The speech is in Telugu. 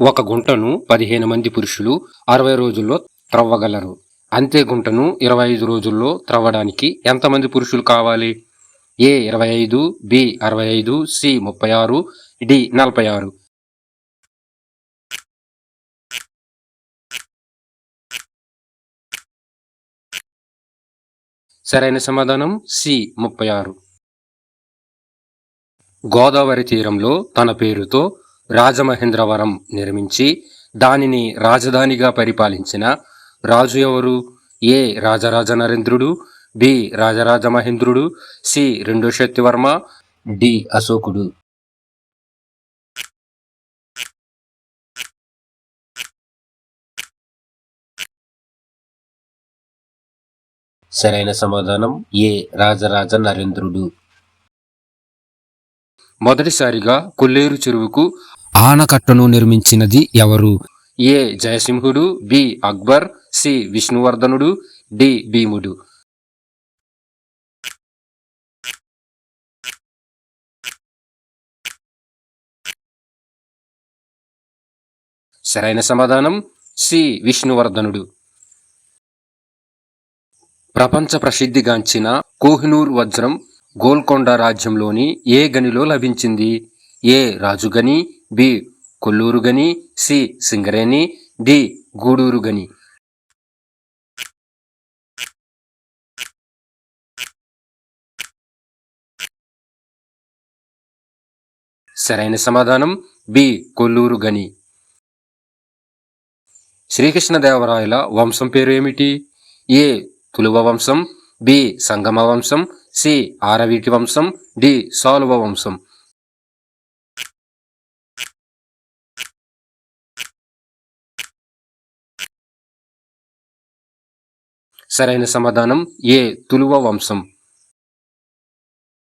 ఒక గుంటను పదిహేను మంది పురుషులు అరవై రోజుల్లో త్రవ్వగలరు. అంతే గుంటను ఇరవై ఐదు రోజుల్లో త్రవ్వడానికి ఎంతమంది పురుషులు కావాలి? ఏ ఇరవై ఐదు బి అరవై ఐదు సి ముప్పై ఆరు డి నలభై ఆరు. సరైన సమాధానం? సి ముప్పై ఆరు. గోదావరి తీరంలో తన పేరుతో రాజమహేంద్రవరం నిర్మించి దానిని రాజధానిగా పరిపాలించిన రాజు ఎవరు? ఏ. రాజరాజ నరేంద్రుడు బి. రాజరాజ మహేంద్రుడు సి. రెండో శక్తివర్మ డి. అశోకుడు. సరైన సమాధానం ఏ. రాజరాజ నరేంద్రుడు. మొదటిసారిగా కొల్లేరు చెరువుకు ఆనకట్టను నిర్మించినది ఎవరు? ఏ జయసింహుడు బి అక్బర్ సి విష్ణువర్ధనుడు డి భీముడు. సరైన సమాధానం సి విష్ణువర్ధనుడు. ప్రపంచ ప్రసిద్ధిగాంచిన కోహినూర్ వజ్రం గోల్కొండ రాజ్యంలోని ఏ గనిలో లభించింది? ఏ రాజుగని బి కొల్లూరు గని సి సింగరేణి డి గూడూరు గని సరైన సమాధానం బి కొల్లూరు గని శ్రీకృష్ణదేవరాయల వంశం పేరు ఏమిటి? ఏ తులువ వంశం బి సంగమ వంశం సి ఆరవీటి వంశం డి సాలువ వంశం. సరైన సమాధానం ఏ తులువ వంశం?